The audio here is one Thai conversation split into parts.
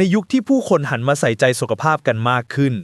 ในยุคที่ผู้คนหันมาใส่ใจสุขภาพกันมากขึ้น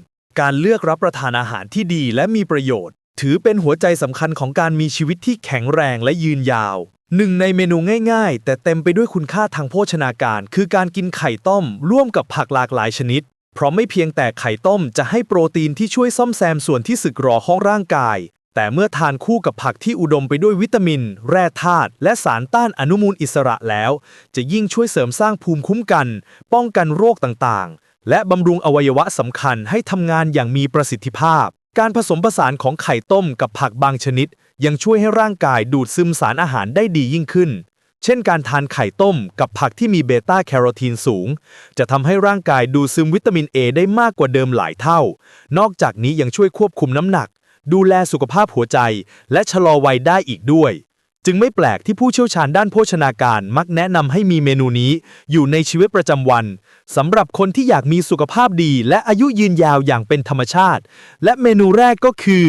การเลือกรับประทานอาหารที่ดีและมีประโยชน์ ถือเป็นหัวใจสำคัญของการมีชีวิตที่แข็งแรงและยืนยาว หนึ่งในเมนูง่ายๆ แต่เต็มไปด้วยคุณค่าทางโภชนาการ คือการกินไข่ต้ม ร่วมกับผักหลากหลายชนิด เพราะไม่เพียงแต่ไข่ต้มจะให้โปรตีนที่ช่วยซ่อมแซมส่วนที่สึกหรอของร่างกาย แต่เมื่อทานคู่กับผักที่อุดมไปด้วยวิตามิน แร่ธาตุและสารต้านอนุมูลอิสระแล้ว จะยิ่งช่วยเสริมสร้างภูมิคุ้มกัน ป้องกันโรคต่างๆ และบำรุงอวัยวะสำคัญให้ทำงานอย่างมีประสิทธิภาพ การผสมผสานของไข่ต้มกับผักบางชนิด ยังช่วยให้ร่างกายดูดซึมสารอาหารได้ดียิ่งขึ้น เช่นการทานไข่ต้มกับผักที่มีเบต้าแคโรทีนสูง จะทำให้ร่างกายดูดซึมวิตามิน A ได้มากกว่าเดิมหลายเท่า นอกจากนี้ยังช่วยควบคุมน้ำหนัก ดูแลสุขภาพหัวใจ และชะลอวัยได้อีกด้วย จึงไม่แปลกที่ผู้เชี่ยวชาญด้านโภชนาการมักแนะนำให้มีเมนูนี้ อยู่ในชีวิตประจำวันสำหรับคนที่อยากมีสุขภาพดี และอายุยืนยาวอย่างเป็นธรรมชาติ และเมนูแรกก็คือ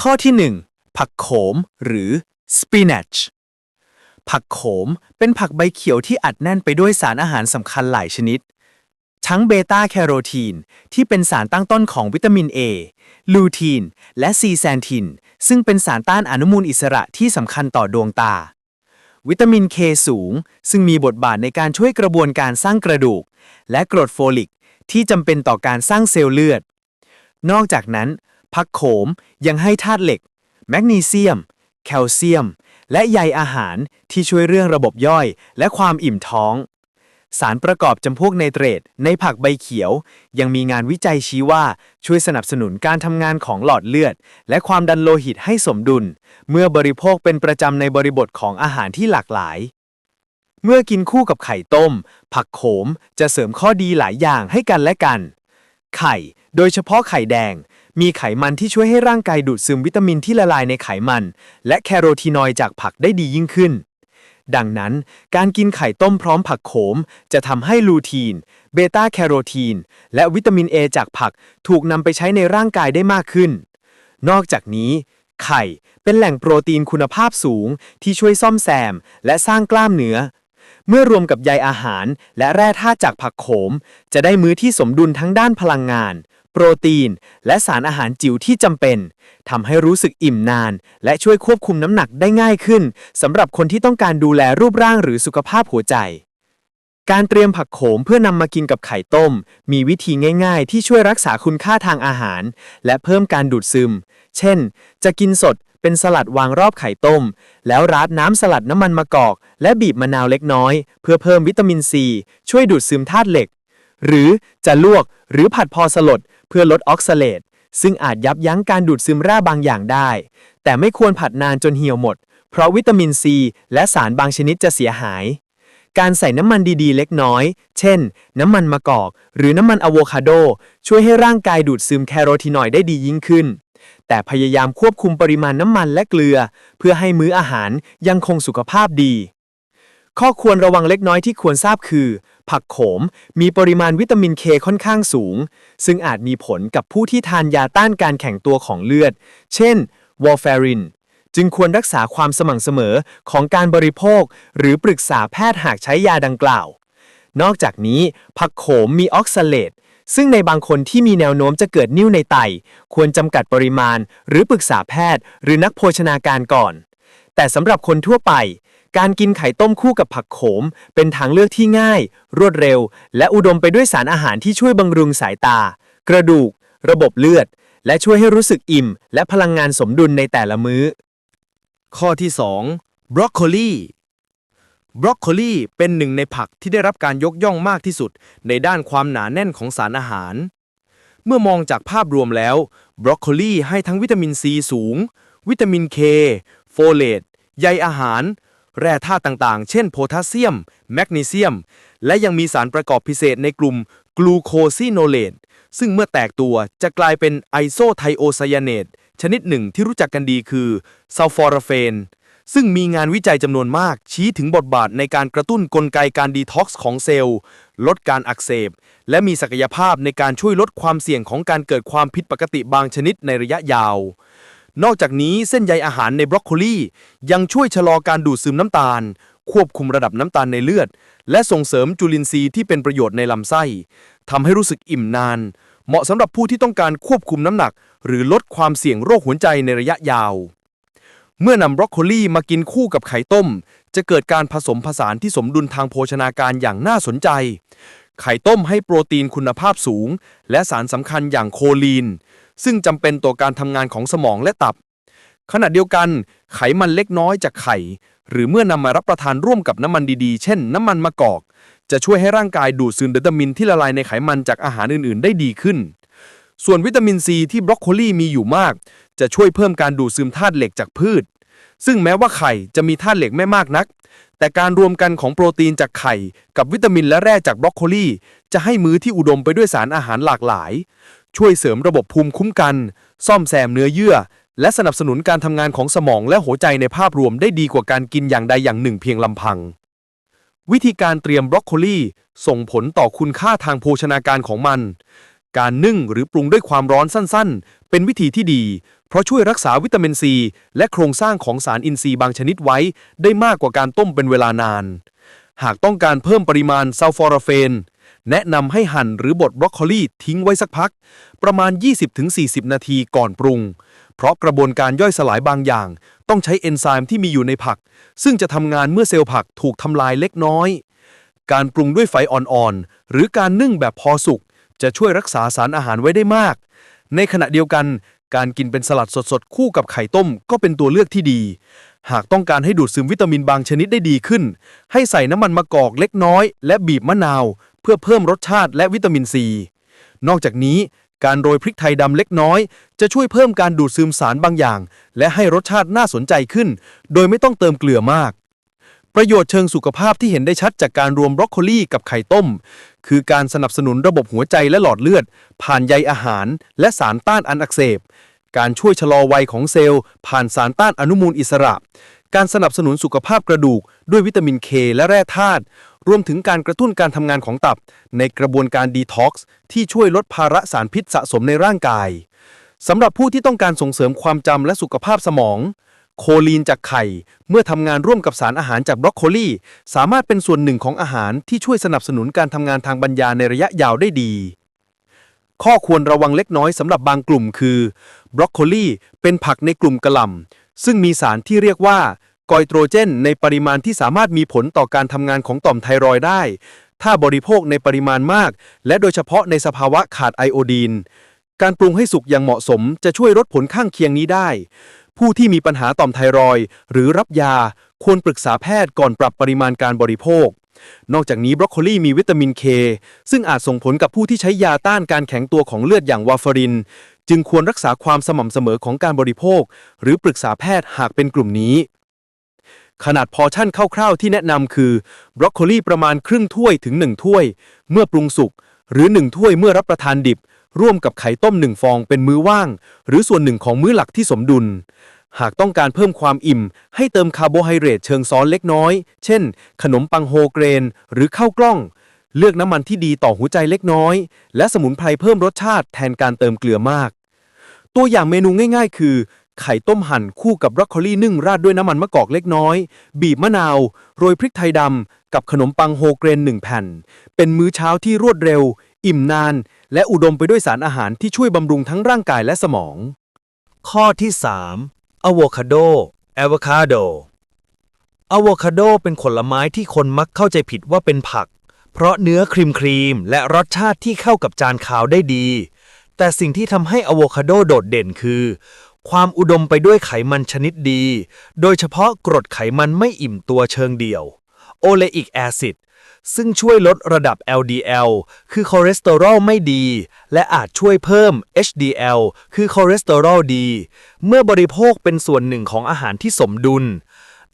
ข้อที่ 1 ผักโขม หรือ spinach ผักโขมเป็นผักใบเขียวที่อัดแน่นไปด้วยสารอาหารสำคัญหลายชนิด ทั้งเบต้าแคโรทีนที่เป็นสารตั้งต้นของวิตามิน A ลูทีน และซีแซนทิน ซึ่งเป็นสารต้านอนุมูลอิสระที่สำคัญต่อดวงตา วิตามิน K สูง ซึ่งมีบทบาทในการช่วยกระบวนการสร้างกระดูก และกรดโฟลิก ที่จำเป็นต่อการสร้างเซลล์เลือด นอกจากนั้น ผักโขมยังให้ธาตุเหล็ก แมกนีเซียม แคลเซียม และใยอาหารที่ช่วยเรื่องระบบย่อย และความอิ่มท้อง สารประกอบจำพวกไนเตรตในผักใบเขียว ยังมีงานวิจัยชี้ว่าช่วยสนับสนุนการทำงานของหลอดเลือด และความดันโลหิตให้สมดุล เมื่อบริโภคเป็นประจำในบริบทของอาหารที่หลากหลาย เมื่อกินคู่กับไข่ต้ม ผักโขมจะเสริมข้อดีหลายอย่างให้กันและกัน ไข่ โดยเฉพาะไข่แดง มีไขมันที่ช่วยให้ร่างกายดูดซึมวิตามินที่ละลายในไขมัน และแคโรทีนอยด์จากผักได้ดียิ่งขึ้น ดังนั้น การกินไข่ต้มพร้อมผักโขม จะทำให้ลูทีน เบต้าแคโรทีน และวิตามิน A จากผักถูกนำไปใช้ในร่างกายได้มากขึ้น นอกจากนี้ ไข่เป็นแหล่งโปรตีนคุณภาพสูงที่ช่วยซ่อมแซม และสร้างกล้ามเนื้อ เมื่อรวมกับใยอาหารและแร่ธาตุจากผักโขม จะได้มื้อที่สมดุลทั้งด้านพลังงาน โปรตีน และสารอาหารจิ๋วที่จำเป็นทำให้รู้สึกอิ่มนาน และช่วยควบคุมน้ำหนักได้ง่ายขึ้นสำหรับคนที่ต้องการดูแลรูปร่างหรือสุขภาพหัวใจ การเตรียมผักโขมเพื่อนำมากินกับไข่ต้ม มีวิธีง่ายๆ ที่ช่วยรักษาคุณค่าทางอาหาร และเพิ่มการดูดซึม เช่น จะกินสดเป็นสลัดวางรอบไข่ต้ม แล้วราดน้ำสลัดน้ำมันมะกอก และบีบมะนาวเล็กน้อย เพื่อเพิ่มวิตามินซีช่วยดูดซึมธาตุเหล็ก หรือจะลวกหรือผัดพอสลด เพื่อลดออกซาเลตซึ่งอาจยับยั้งการดูดซึมแร่บางอย่างได้ แต่ไม่ควรผัดนานจนเหี่ยวหมด เพราะวิตามินซีและสารบางชนิดจะเสียหาย การใส่น้ำมันดีๆ เล็กน้อย เช่น น้ำมันมะกอก หรือน้ำมันอะโวคาโด ช่วยให้ร่างกายดูดซึมแคโรทีนอยด์ได้ดียิ่งขึ้น แต่พยายามควบคุมปริมาณน้ำมันและเกลือ เพื่อให้มื้ออาหารยังคงสุขภาพดี ข้อควรระวังเล็กน้อยที่ควรทราบคือ ผักโขม มีปริมาณวิตามินเคค่อนข้างสูง ซึ่งอาจมีผลกับผู้ที่ทานยาต้านการแข็งตัวของเลือด เช่นวอร์แฟรินจึงควรรักษาความสม่ำเสมอของการบริโภค หรือปรึกษาแพทย์หากใช้ยาดังกล่าว นอกจากนี้ ผักโขมมีออกซาเลตซึ่งในบางคนที่มีแนวโน้มจะเกิดนิ่วในไต ควรจำกัดปริมาณ หรือปรึกษาแพทย์ หรือนักโภชนาการก่อน แต่สำหรับคนทั่วไป การกินไข่ต้มคู่กับผักโขม เป็นทางเลือกที่ง่าย รวดเร็ว และอุดมไปด้วยสารอาหารที่ช่วยบำรุงสายตา กระดูก ระบบเลือด และช่วยให้รู้สึกอิ่ม และพลังงานสมดุลในแต่ละมื้อ ข้อที่ 2 บรอกโคลีบรอกโคลีเป็นหนึ่งในผักที่ได้รับการยกย่องมากที่สุด ในด้านความหนาแน่นของสารอาหาร เมื่อมองจากภาพรวมแล้ว บรอกโคลีให้ทั้งวิตามินซีสูง วิตามินเค โฟเลตใยอาหาร แร่ธาตุต่างๆ เช่นโพแทสเซียม แมกนีเซียม และยังมีสารประกอบพิเศษในกลุ่มกลูโคซิโนเลตซึ่งเมื่อแตกตัวจะกลายเป็นไอโซไทโอไซยาเนตชนิดหนึ่งที่รู้จักกันดีคือซัลฟอราเฟน ซึ่งมีงานวิจัยจำนวนมาก ชี้ถึงบทบาทในการกระตุ้นกลไกการดีท็อกซ์ของเซลล์ ลดการอักเสบ และมีศักยภาพในการช่วยลดความเสี่ยงของการเกิดความผิดปกติบางชนิดในระยะยาว นอกจากนี้เส้นใยอาหารในบรอกโคลียังช่วยชะลอการดูดซึมน้ำตาล ควบคุมระดับน้ำตาลในเลือด และส่งเสริมจุลินทรีย์ที่เป็นประโยชน์ในลำไส้ทำให้รู้สึกอิ่มนาน เหมาะสำหรับผู้ที่ต้องการควบคุมน้ำหนัก หรือลดความเสี่ยงโรคหัวใจในระยะยาว เมื่อนำบรอกโคลีมากินคู่กับไข่ต้ม จะเกิดการผสมผสานที่สมดุลทางโภชนาการอย่างน่าสนใจ ไข่ต้มให้โปรตีนคุณภาพสูง และสารสำคัญอย่างโคลีน ซึ่งจำเป็นต่อการทำงานของสมองและตับ ขณะเดียวกัน ไขมันเล็กน้อยจากไข่ หรือเมื่อนำมารับประทานร่วมกับน้ำมันดีๆ เช่น น้ำมันมะกอก จะช่วยให้ร่างกายดูดซึมวิตามินที่ละลายในไขมันจากอาหารอื่นๆ ได้ดีขึ้น ส่วนวิตามินซีที่บรอกโคลีมีอยู่มาก จะช่วยเพิ่มการดูดซึมธาตุเหล็กจากพืช ซึ่งแม้ว่าไข่จะมีธาตุเหล็กไม่มากนักแต่การรวมกันของโปรตีนจากไข่ กับวิตามินและแร่จากบรอกโคลีจะให้มื้อที่อุดมไปด้วยสารอาหารหลากหลาย ช่วยเสริมระบบภูมิคุ้มกัน ซ่อมแซมเนื้อเยื่อ และสนับสนุนการทำงานของสมองและหัวใจในภาพรวมได้ดีกว่าการกินอย่างใดอย่างหนึ่งเพียงลำพัง วิธีการเตรียมบรอกโคลีส่งผลต่อคุณค่าทางโภชนาการของมัน การนึ่งหรือปรุงด้วยความร้อนสั้นๆ เป็นวิธีที่ดี เพราะช่วยรักษาวิตามินซี และโครงสร้างของสารอินทรีย์บางชนิดไว้ ได้มากกว่าการต้มเป็นเวลานาน หากต้องการเพิ่มปริมาณซัลฟอราเฟน แนะนำให้หั่นหรือบดบรอกโคลีทิ้งไว้สักพัก ประมาณ 20-40 นาทีก่อนปรุง เพราะกระบวนการย่อยสลายบางอย่าง ต้องใช้เอนไซม์ที่มีอยู่ในผัก ซึ่งจะทำงานเมื่อเซลล์ผักถูกทำลายเล็กน้อย การปรุงด้วยไฟอ่อนๆ หรือการนึ่งแบบพอสุก จะช่วยรักษาสารอาหารไว้ได้มาก ในขณะเดียวกัน การกินเป็นสลัดสดๆ คู่กับไข่ต้มก็เป็นตัวเลือกที่ดีหากต้องการให้ดูดซึมวิตามินบางชนิดได้ดีขึ้น ให้ใส่น้ำมันมะกอกเล็กน้อย และบีบมะนาว เพื่อเพิ่มรสชาติและวิตามินซี นอกจากนี้การโรยพริกไทยดำเล็กน้อย จะช่วยเพิ่มการดูดซึมสารบางอย่าง และให้รสชาติน่าสนใจขึ้น โดยไม่ต้องเติมเกลือมาก ประโยชน์เชิงสุขภาพที่เห็นได้ชัดจากการรวมบรอกโคลีกับไข่ต้ม คือการสนับสนุนระบบหัวใจและหลอดเลือด ผ่านใยอาหาร และสารต้านอนุอักเสบ การช่วยชะลอวัยของเซลล์ ผ่านสารต้านอนุมูลอิสระ การสนับสนุนสุขภาพกระดูก ด้วยวิตามินเคและแร่ธาตุ รวมถึงการกระตุ้นการทำงานของตับ ในกระบวนการดีท็อกซ์ที่ช่วยลดภาระสารพิษสะสมในร่างกายสำหรับผู้ที่ต้องการส่งเสริมความจำและสุขภาพสมอง โคลีนจากไข่ เมื่อทำงานร่วมกับสารอาหารจากบรอกโคลีสามารถเป็นส่วนหนึ่งของอาหารที่ช่วยสนับสนุนการทำงานทางปัญญาในระยะยาวได้ดี ข้อควรระวังเล็กน้อยสำหรับบางกลุ่มคือบรอกโคลีเป็นผักในกลุ่มกระหล่ำซึ่งมีสารที่เรียกว่า กอยโตรเจนในปริมาณที่สามารถมีผลต่อการทำงานของต่อมไทรอยได้ ถ้าบริโภคในปริมาณมาก และโดยเฉพาะในสภาวะขาดไอโอดีน การปรุงให้สุกอย่างเหมาะสม จะช่วยลดผลข้างเคียงนี้ได้ ผู้ที่มีปัญหาต่อมไทรอยหรือรับยา ควรปรึกษาแพทย์ก่อนปรับปริมาณการบริโภคนอกจากนี้บรอกโคลีมีวิตามินเคซึ่งอาจส่งผลกับผู้ที่ใช้ยาต้านการแข็งตัวของเลือดอย่างวาฟาริน จึงควรรักษาความสม่ำเสมอของการบริโภค หรือปรึกษาแพทย์หากเป็นกลุ่มนี้ ขนาดพอชั่นคร่าวๆที่แนะนำคือบรอกโคลีประมาณครึ่งถ้วยถึง 1 ถ้วย เมื่อปรุงสุก หรือ 1 ถ้วยเมื่อรับประทานดิบ ร่วมกับไข่ต้ม1ฟองเป็นมื้อว่าง หรือส่วนหนึ่งของมื้อหลักที่สมดุล หากต้องการเพิ่มความอิ่ม ให้เติมคาร์โบไฮเดรตเชิงซ้อนเล็กน้อย เช่น ขนมปังโฮเกรน หรือข้าวกล้อง เลือกน้ำมันที่ดีต่อหัวใจเล็กน้อย และสมุนไพรเพิ่มรสชาติแทนการเติมเกลือมาก ตัวอย่างเมนูง่าย ๆ คือ ไข่ต้มหั่นคู่กับบรอกโคลีนึ่งราดด้วยน้ำมันมะกอกเล็กน้อย บีบมะนาว โรยพริกไทยดำ กับขนมปังโฮเกรนหนึ่งแผ่น เป็นมื้อเช้าที่รวดเร็ว อิ่มนาน และอุดมไปด้วยสารอาหารที่ช่วยบำรุงทั้งร่างกายและสมอง ข้อที่ 3อะโวคาโด a v o c a d o อะโวคาโดเป็นผลไม้ที่คนมักเข้าใจผิดว่าเป็นผัก เพราะเนื้อครีมครีมและรสชาติที่เข้ากับจานข้าวได้ดี แต่สิ่งที่ทำให้อะโวคาโดโดดเด่นคือ ความอุดมไปด้วยไขมันชนิดดี โดยเฉพาะกรดไขมันไม่อิ่มตัวเชิงเดี่ยว โอเลอิกแอซิด ซึ่งช่วยลดระดับ LDL คือคอเลสเตอรอลไม่ดี และอาจช่วยเพิ่ม HDL คือคอเลสเตอรอลดี เมื่อบริโภคเป็นส่วนหนึ่งของอาหารที่สมดุล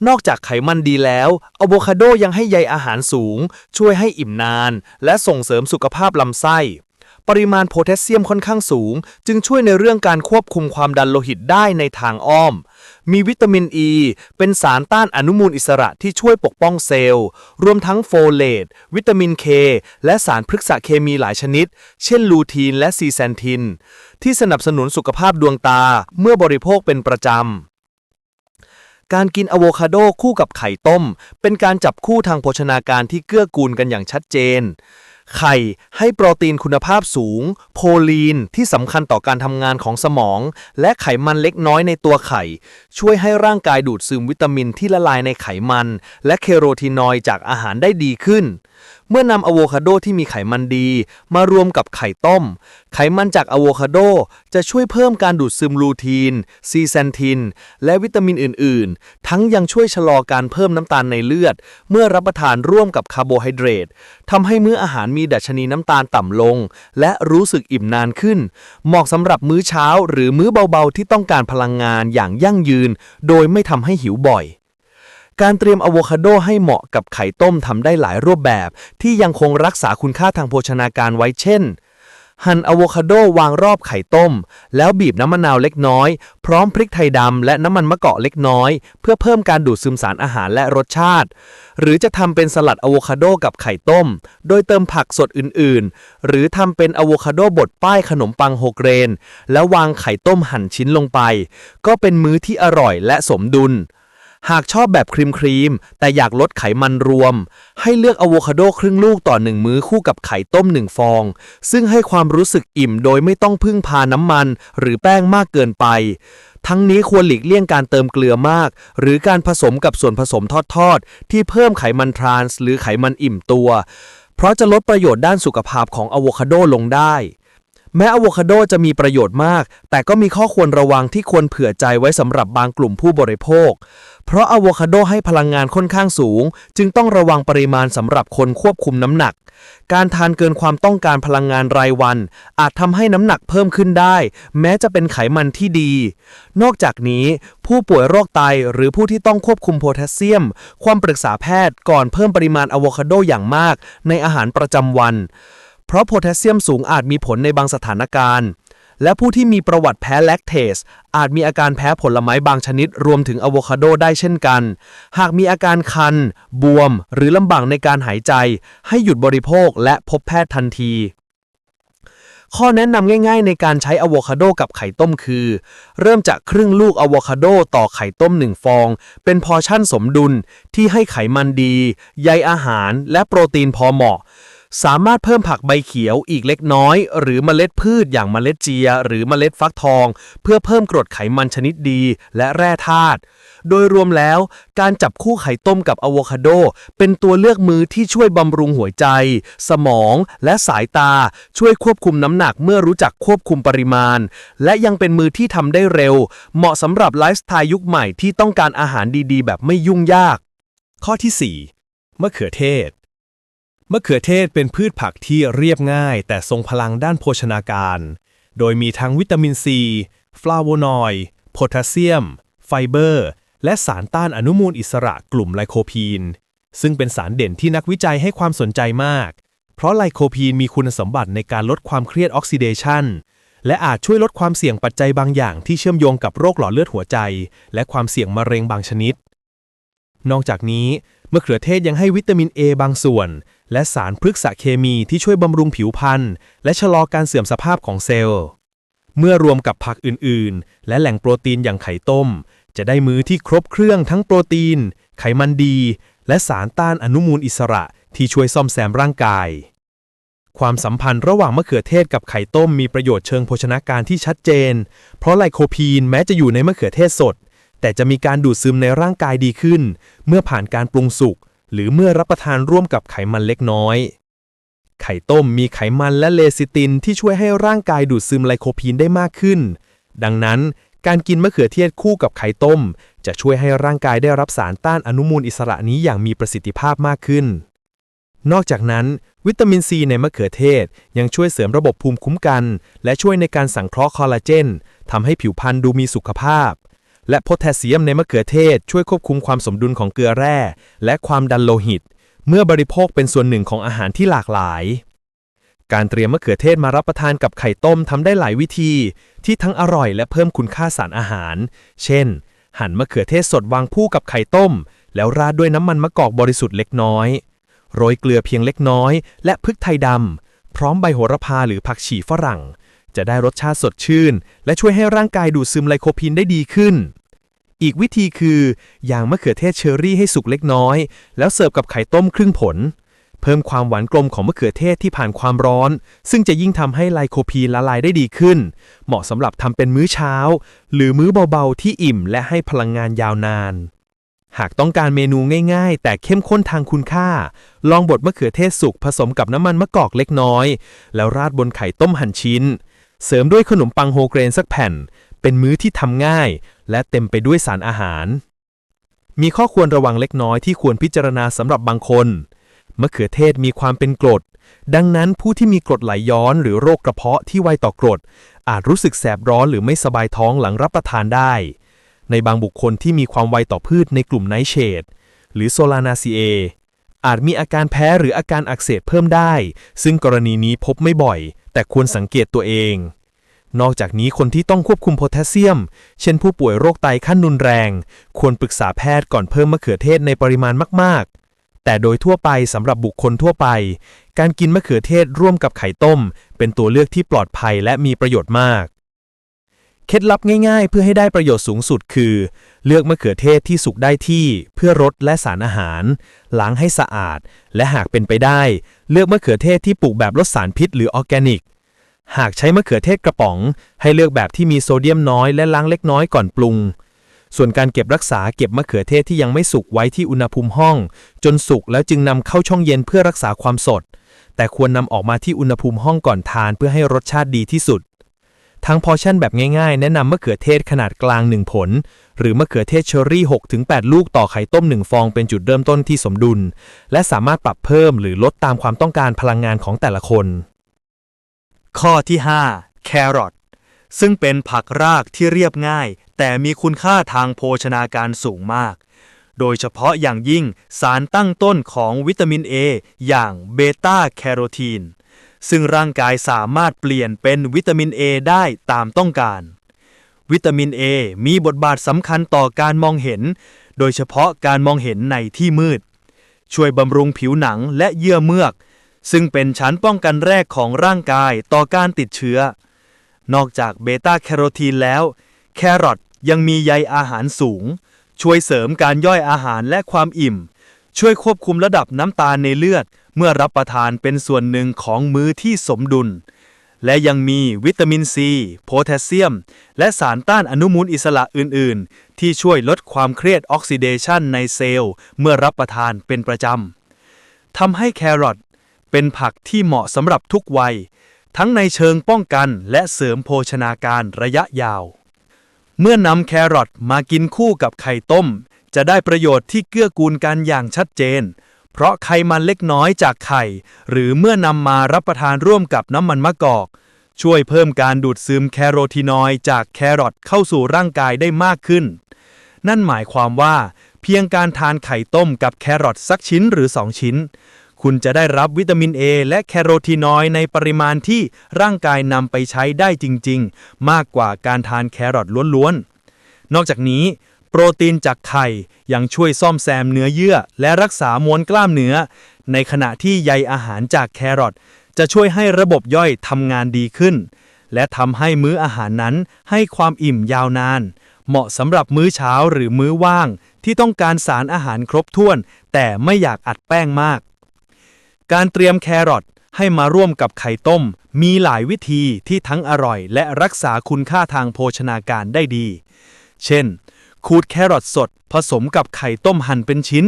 นอกจากไขมันดีแล้วอะโวคาโดยังให้ใยอาหารสูง ช่วยให้อิ่มนาน และส่งเสริมสุขภาพลำไส้ ปริมาณโพแทสเซียมค่อนข้างสูง จึงช่วยในเรื่องการควบคุมความดันโลหิตได้ในทางอ้อม มีวิตามินอ e, ีเป็นสารต้านอนุมูลอิสระที่ช่วยปกป้องเซลล์ รวมทั้งโฟเลตวิตามินเคและสารพฤกษเคมีหลายชนิด เช่นลูทีนและซีแซนทิน ที่สนับสนุนสุขภาพดวงตาเมื่อบริโภคเป็นประจำการกินอะโวคาโดคู่กับไข่ต้ม เป็นการจับคู่ทางโภชนาการที่เกื้อกูลกันอย่างชัดเจน ไข่ให้โปรตีนคุณภาพสูง โพลีนที่สำคัญต่อการทำงานของสมอง และไขมันเล็กน้อยในตัวไข่ ช่วยให้ร่างกายดูดซึมวิตามินที่ละลายในไขมัน และเคโรทีนอยด์จากอาหารได้ดีขึ้น เมื่อนำอะโวคาโดที่มีไขมันดี มารวมกับไข่ต้ม ไขมันจากอะโวคาโดจะช่วยเพิ่มการดูดซึมลูทีน ซีแซนทิน และวิตามินอื่น ๆ ทั้งยังช่วยชะลอการเพิ่มน้ำตาลในเลือด เมื่อรับประทานร่วมกับคาร์โบไฮเดรตทำให้มื้ออาหารมีดัชนีน้ำตาลต่ำลง และรู้สึกอิ่มนานขึ้น เหมาะสำหรับมื้อเช้า หรือมื้อเบา ๆ ที่ต้องการพลังงานอย่างยั่งยืน โดยไม่ทำให้หิวบ่อย การเตรียมอะโวคาโดให้เหมาะกับไข่ต้มทำได้หลายรูปแบบ ที่ยังคงรักษาคุณค่าทางโภชนาการไว้เช่น หั่นอะโวคาโดวางรอบไข่ต้ม แล้วบีบน้ำมะนาวเล็กน้อย พร้อมพริกไทยดำและน้ำมันมะกอกเล็กน้อย เพื่อเพิ่มการดูดซึมสารอาหารและรสชาติ หรือจะทำเป็นสลัดอะโวคาโดกับไข่ต้ม โดยเติมผักสดอื่นๆ หรือทำเป็นอะโวคาโดบดป้ายขนมปังโฮเกรน แล้ววางไข่ต้มหั่นชิ้นลงไป ก็เป็นมื้อที่อร่อยและสมดุล หากชอบแบบครีมครีมแต่อยากลดไขมันรวม ให้เลือกอะโวคาโดครึ่งลูกต่อหนึ่งมื้อคู่กับไข่ต้มหนึ่งฟอง ซึ่งให้ความรู้สึกอิ่มโดยไม่ต้องพึ่งพาน้ำมัน หรือแป้งมากเกินไป ทั้งนี้ควรหลีกเลี่ยงการเติมเกลือมาก หรือการผสมกับส่วนผสมทอดๆที่เพิ่มไขมันทรานส์หรือไขมันอิ่มตัว เพราะจะลดประโยชน์ด้านสุขภาพของอะโวคาโดลงได้ แม้อะโวคาโดจะมีประโยชน์มาก แต่ก็มีข้อควรระวังที่ควรเผื่อใจไว้สำหรับบางกลุ่มผู้บริโภค เพราะอะโวคาโดให้พลังงานค่อนข้างสูง จึงต้องระวังปริมาณสำหรับคนควบคุมน้ำหนัก การทานเกินความต้องการพลังงานรายวัน อาจทำให้น้ำหนักเพิ่มขึ้นได้ แม้จะเป็นไขมันที่ดี นอกจากนี้ ผู้ป่วยโรคไตหรือผู้ที่ต้องควบคุมโพแทสเซียม ความปรึกษาแพทย์ก่อนเพิ่มปริมาณอะโวคาโดอย่างมาก ในอาหารประจำวัน ราะโพแทสเซียมสูงอาจมีผลในบางสถานการณ์ และผู้ที่มีประวัติแพ้แลคเทสอาจมีอาการแพ้ผลไม้บางชนิดรวมถึงอะโวคาโดได้เช่นกัน หากมีอาการคัน บวม หรือลำบากในการหายใจ ให้หยุดบริโภคและพบแพทย์ทันทีข้อแนะนำง่ายๆ ในการใช้อะโวคาโดกับไข่ต้มคือ เริ่มจากครึ่งลูกอะโวคาโดต่อไข่ต้ม 1 ฟอง เป็นพอชั่นสมดุลที่ให้ไขมันดี ใยอาหาร และโปรตีนพอเหมาะ สามารถเพิ่มผักใบเขียวอีกเล็กน้อย หรือเมล็ดพืชอย่างเมล็ดเจีย หรือเมล็ดฟักทอง เพื่อเพิ่มกรดไขมันชนิดดีและแร่ธาตุโดยรวมแล้วการจับคู่ไข่ต้มกับอะโวคาโด เป็นตัวเลือกมือที่ช่วยบำรุงหัวใจ สมองและสายตา ช่วยควบคุมน้ำหนักเมื่อรู้จักควบคุมปริมาณ และยังเป็นมือที่ทำได้เร็ว เหมาะสำหรับไลฟ์สไตล์ยุคใหม่ที่ต้องการอาหารดีๆ แบบไม่ยุ่งยาก ข้อที่ 4 มะเขือเทศ มะเขือเทศเป็นพืชผักที่เรียบง่าย แต่ทรงพลังด้านโภชนาการ โดยมีทั้งวิตามินซี ฟลาโวนอยด์ โพแทสเซียม ไฟเบอร์ และสารต้านอนุมูลอิสระกลุ่มไลโคพีน ซึ่งเป็นสารเด่นที่นักวิจัยให้ความสนใจมาก เพราะไลโคพีนมีคุณสมบัติในการลดความเครียดออกซิเดชันและอาจช่วยลดความเสี่ยงปัจจัยบางอย่างที่เชื่อมโยงกับโรคหลอดเลือดหัวใจ และความเสี่ยงมะเร็งบางชนิด นอกจากนี้มะเขือเทศยังให้วิตามิน A บางส่วน และสารพฤกษเคมีที่ช่วยบำรุงผิวพรรณและชะลอการเสื่อมสภาพของเซลล์ เมื่อรวมกับผักอื่นๆ และแหล่งโปรตีนอย่างไข่ต้ม จะได้มื้อที่ครบเครื่องทั้งโปรตีน ไขมันดี และสารต้านอนุมูลอิสระที่ช่วยซ่อมแซมร่างกาย ความสัมพันธ์ระหว่างมะเขือเทศกับไข่ต้มมีประโยชน์เชิงโภชนาการที่ชัดเจน เพราะไลโคพีนแม้จะอยู่ในมะเขือเทศสด แต่จะมีการดูดซึมในร่างกายดีขึ้น เมื่อผ่านการปรุงสุก หรือเมื่อรับประทานร่วมกับไขมันเล็กน้อย ไข่ต้มมีไขมันและเลซิตินที่ช่วยให้ร่างกายดูดซึมไลโคพีนได้มากขึ้น ดังนั้น การกินมะเขือเทศคู่กับไข่ต้ม จะช่วยให้ร่างกายได้รับสารต้านอนุมูลอิสระนี้อย่างมีประสิทธิภาพมากขึ้น นอกจากนั้น วิตามินซีในมะเขือเทศยังช่วยเสริมระบบภูมิคุ้มกัน และช่วยในการสังเคราะห์คอลลาเจนทำให้ผิวพรรณดูมีสุขภาพ และโพแทสเซียมในมะเขือเทศช่วยควบคุมความสมดุลของเกลือแร่ และความดันโลหิต เมื่อบริโภคเป็นส่วนหนึ่งของอาหารที่หลากหลาย การเตรียมมะเขือเทศมารับประทานกับไข่ต้มทำได้หลายวิธี ที่ทั้งอร่อยและเพิ่มคุณค่าสารอาหาร เช่น หั่นมะเขือเทศสดวางคู่กับไข่ต้ม แล้วราดด้วยน้ำมันมะกอกบริสุทธิ์เล็กน้อย โรยเกลือเพียงเล็กน้อย และพริกไทยดำพร้อมใบโหระพาหรือผักชีฝรั่ง จะได้รสชาติสดชื่น และช่วยให้ร่างกายดูดซึมไลโคพีนได้ดีขึ้น อีกวิธีคือย่างมะเขือเทศเชอร์รี่ให้สุกเล็กน้อย แล้วเสิร์ฟกับไข่ต้มครึ่งผล เพิ่มความหวานกลมของมะเขือเทศที่ผ่านความร้อน ซึ่งจะยิ่งทำให้ไลโคพีนละลายได้ดีขึ้น เหมาะสำหรับทำเป็นมื้อเช้า หรือมื้อเบาๆที่อิ่มและให้พลังงานยาวนานหากต้องการเมนูง่ายๆ แต่เข้มข้นทางคุณค่า ลองบดมะเขือเทศสุกผสมกับน้ำมันมะกอกเล็กน้อย แล้วราดบนไข่ต้มหั่นชิ้น เสริมด้วยขนมปังโฮเกรนสักแผ่น เป็นมื้อที่ทำง่าย และเต็มไปด้วยสารอาหาร มีข้อควรระวังเล็กน้อยที่ควรพิจารณาสำหรับบางคน มะเขือเทศมีความเป็นกรด ดังนั้นผู้ที่มีกรดไหลย้อนหรือโรคกระเพาะที่ไวต่อกรด อาจรู้สึกแสบร้อนหรือไม่สบายท้องหลังรับประทานได้ ในบางบุคคลที่มีความไวต่อพืชในกลุ่มไนเชดหรือโซลานาซีเออาจมีอาการแพ้หรืออาการอักเสบเพิ่มได้ ซึ่งกรณีนี้พบไม่บ่อย แต่ควรสังเกตตัวเอง นอกจากนี้คนที่ต้องควบคุมโพแทสเซียม เช่นผู้ป่วยโรคไตขั้นรุนแรง ควรปรึกษาแพทย์ก่อนเพิ่มมะเขือเทศในปริมาณมาก ๆ แต่โดยทั่วไปสำหรับบุคคลทั่วไป การกินมะเขือเทศร่วมกับไข่ต้ม เป็นตัวเลือกที่ปลอดภัยและมีประโยชน์มาก เคล็ดลับง่ายๆ เพื่อให้ได้ประโยชน์สูงสุดคือ เลือกมะเขือเทศที่สุกได้ที่เพื่อรสและสารอาหาร ล้างให้สะอาด และหากเป็นไปได้ เลือกมะเขือเทศที่ปลูกแบบลดสารพิษหรือออร์แกนิก หากใช้มะเขือเทศกระป๋อง ให้เลือกแบบที่มีโซเดียมน้อยและล้างเล็กน้อยก่อนปรุง ส่วนการเก็บรักษาเก็บมะเขือเทศที่ยังไม่สุกไว้ที่อุณหภูมิห้อง จนสุกแล้วจึงนำเข้าช่องเย็นเพื่อรักษาความสด แต่ควรนำออกมาที่อุณหภูมิห้องก่อนทานเพื่อให้รสชาติดีที่สุด ทางพอชั่นแบบง่ายๆ แนะนำมะเขือเทศขนาดกลาง 1 ผล หรือมะเขือเทศเชอร์รี่ 6-8 ลูกต่อไข่ต้ม 1 ฟองเป็นจุดเริ่มต้นที่สมดุล และสามารถปรับเพิ่มหรือลดตามความต้องการพลังงานของแต่ละคน ข้อที่ 5 แครอทซึ่งเป็นผักรากที่เรียบง่าย แต่มีคุณค่าทางโภชนาการสูงมาก โดยเฉพาะอย่างยิ่งสารตั้งต้นของวิตามิน A อย่างเบต้าแคโรทีน ซึ่งร่างกายสามารถเปลี่ยนเป็นวิตามิน A ได้ตามต้องการ วิตามิน A มีบทบาทสำคัญต่อการมองเห็น โดยเฉพาะการมองเห็นในที่มืด ช่วยบำรุงผิวหนังและเยื่อเมือก ซึ่งเป็นชั้นป้องกันแรกของร่างกายต่อการติดเชื้อ นอกจากเบต้าแคโรทีนแล้ว แครอทยังมีใยอาหารสูง ช่วยเสริมการย่อยอาหารและความอิ่ม ช่วยควบคุมระดับน้ำตาลในเลือด เมื่อรับประทานเป็นส่วนหนึ่งของมื้อที่สมดุล และยังมีวิตามินซีโพแทสเซียม และสารต้านอนุมูลอิสระอื่น ๆ ที่ช่วยลดความเครียดออกซิเดชันในเซลล์ เมื่อรับประทานเป็นประจำทำให้แครอทเป็นผักที่เหมาะสำหรับทุกวัย ทั้งในเชิงป้องกันและเสริมโภชนาการระยะยาว เมื่อนำแครอทมากินคู่กับไข่ต้ม จะได้ประโยชน์ที่เกื้อกูลกันอย่างชัดเจน เพราะไขมันเล็กน้อยจากไข่ หรือเมื่อนำมารับประทานร่วมกับน้ำมันมะกอก ช่วยเพิ่มการดูดซึมแคโรทีนอยด์จากแครอทเข้าสู่ร่างกายได้มากขึ้น นั่นหมายความว่า เพียงการทานไข่ต้มกับแครอทสักชิ้นหรือ 2 ชิ้น คุณจะได้รับวิตามิน A และแคโรทีนอยด์ในปริมาณที่ร่างกายนำไปใช้ได้จริง ๆ มากกว่าการทานแครอทล้วนๆนอกจากนี้ โปรตีนจากไข่ยังช่วยซ่อมแซมเนื้อเยื่อ และรักษามวลกล้ามเนื้อ ในขณะที่ใยอาหารจากแครอทจะช่วยให้ระบบย่อยทำงานดีขึ้น และทำให้มื้ออาหารนั้นให้ความอิ่มยาวนาน เหมาะสำหรับมื้อเช้าหรือมื้อว่าง ที่ต้องการสารอาหารครบถ้วน แต่ไม่อยากอัดแป้งมาก การเตรียมแครอทให้มาร่วมกับไข่ต้ม มีหลายวิธีที่ทั้งอร่อย และรักษาคุณค่าทางโภชนาการได้ดี เช่น ขูดแครอทสด ผสมกับไข่ต้มหั่นเป็นชิ้น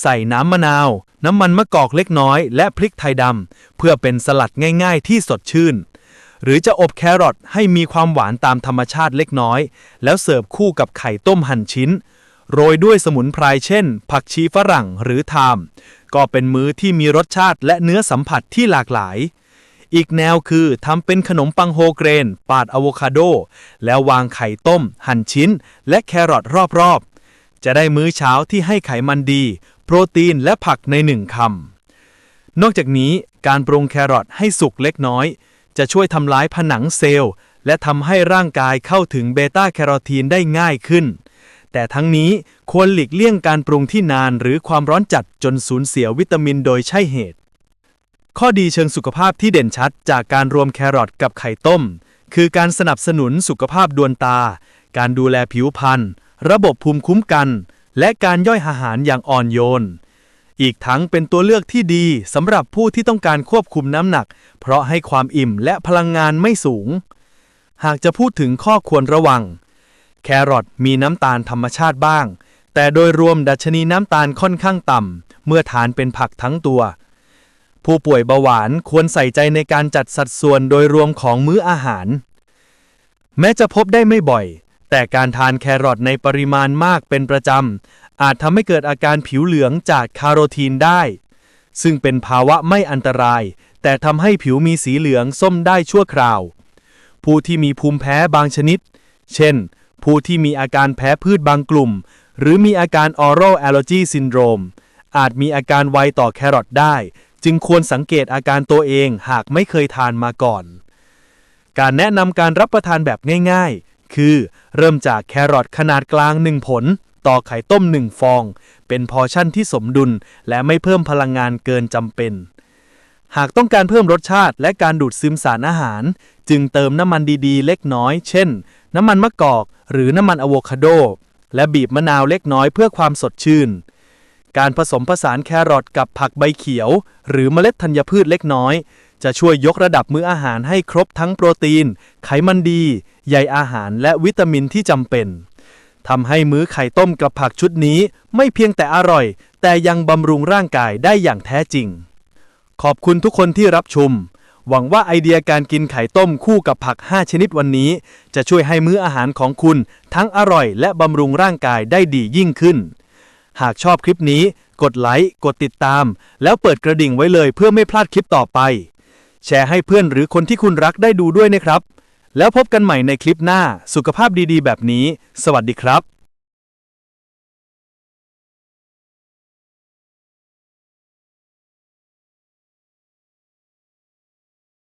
ใส่น้ำมะนาว น้ำมันมะกอกเล็กน้อย และพริกไทยดำเพื่อเป็นสลัดง่าย ๆ ที่สดชื่น หรือจะอบแครอทให้มีความหวานตามธรรมชาติเล็กน้อย แล้วเสิร์ฟคู่กับไข่ต้มหั่นชิ้น โรยด้วยสมุนไพรเช่น ผักชีฝรั่งหรือไทม์ก็เป็นมื้อที่มีรสชาติและเนื้อสัมผัสที่หลากหลาย อีกแนวคือทำเป็นขนมปังโฮเกรน ปาดอะโวคาโด แล้ววางไข่ต้ม หั่นชิ้น และแครอทรอบๆ จะได้มื้อเช้าที่ให้ไขมันดี โปรตีนและผักในหนึ่งคำ นอกจากนี้การปรุงแครอทให้สุกเล็กน้อย จะช่วยทำลายผนังเซลล์ และทำให้ร่างกายเข้าถึงเบต้าแคโรทีนได้ง่ายขึ้นแต่ทั้งนี้ควรหลีกเลี่ยงการปรุงที่นานหรือความร้อนจัดจนสูญเสียวิตามินโดยใช่เหตุ ข้อดีเชิงสุขภาพที่เด่นชัดจากการรวมแครอทกับไข่ต้ม คือการสนับสนุนสุขภาพดวงตา การดูแลผิวพรรณระบบภูมิคุ้มกัน และการย่อยอาหารอย่างอ่อนโยน อีกทั้งเป็นตัวเลือกที่ดีสำหรับผู้ที่ต้องการควบคุมน้ำหนัก เพราะให้ความอิ่มและพลังงานไม่สูง หากจะพูดถึงข้อควรระวัง แครอทมีน้ำตาลธรรมชาติบ้าง แต่โดยรวมดัชนีน้ำตาลค่อนข้างต่ำเมื่อทานเป็นผักทั้งตัว ผู้ป่วยเบาหวานควรใส่ใจในการจัดสัดส่วนโดยรวมของมื้ออาหาร แม้จะพบได้ไม่บ่อย แต่การทานแครอทในปริมาณมากเป็นประจำ อาจทำให้เกิดอาการผิวเหลืองจากคาร์โรทีนได้ ซึ่งเป็นภาวะไม่อันตราย แต่ทำให้ผิวมีสีเหลืองส้มได้ชั่วคราว ผู้ที่มีภูมิแพ้บางชนิด เช่น ผู้ที่มีอาการแพ้พืชบางกลุ่ม หรือมีอาการ oral allergy syndrome อาจมีอาการไวต่อแครอทได้ จึงควรสังเกตอาการตัวเองหากไม่เคยทานมาก่อน การแนะนำการรับประทานแบบง่ายๆ คือเริ่มจากแครอทขนาดกลาง1ผล ต่อไข่ต้ม1ฟอง เป็นพอชั่นที่สมดุล และไม่เพิ่มพลังงานเกินจำเป็น หากต้องการเพิ่มรสชาติและการดูดซึมสารอาหาร จึงเติมน้ำมันดีๆ เล็กน้อย เช่น น้ำมันมะกอก หรือน้ำมันอะโวคาโด และบีบมะนาวเล็กน้อยเพื่อความสดชื่น การผสมผสานแครอทกับผักใบเขียว หรือเมล็ดธัญพืชเล็กน้อย จะช่วยยกระดับมื้ออาหารให้ครบทั้งโปรตีน ไขมันดีใยอาหารและวิตามินที่จำเป็นทำให้มื้อไข่ต้มกับผักชุดนี้ไม่เพียงแต่อร่อย แต่ยังบำรุงร่างกายได้อย่างแท้จริง ขอบคุณทุกคนที่รับชม หวังว่าไอเดียการกินไข่ต้มคู่กับผัก 5 ชนิดวันนี้ จะช่วยให้มื้ออาหารของคุณ ทั้งอร่อยและบำรุงร่างกายได้ดียิ่งขึ้น หากชอบคลิปนี้ กดไลค์กดติดตาม แล้วเปิดกระดิ่งไว้เลยเพื่อไม่พลาดคลิปต่อไป แชร์ให้เพื่อนหรือคนที่คุณรักได้ดูด้วยนะครับ แล้วพบกันใหม่ในคลิปหน้าสุขภาพดีๆ แบบนี้ สวัสดีครับ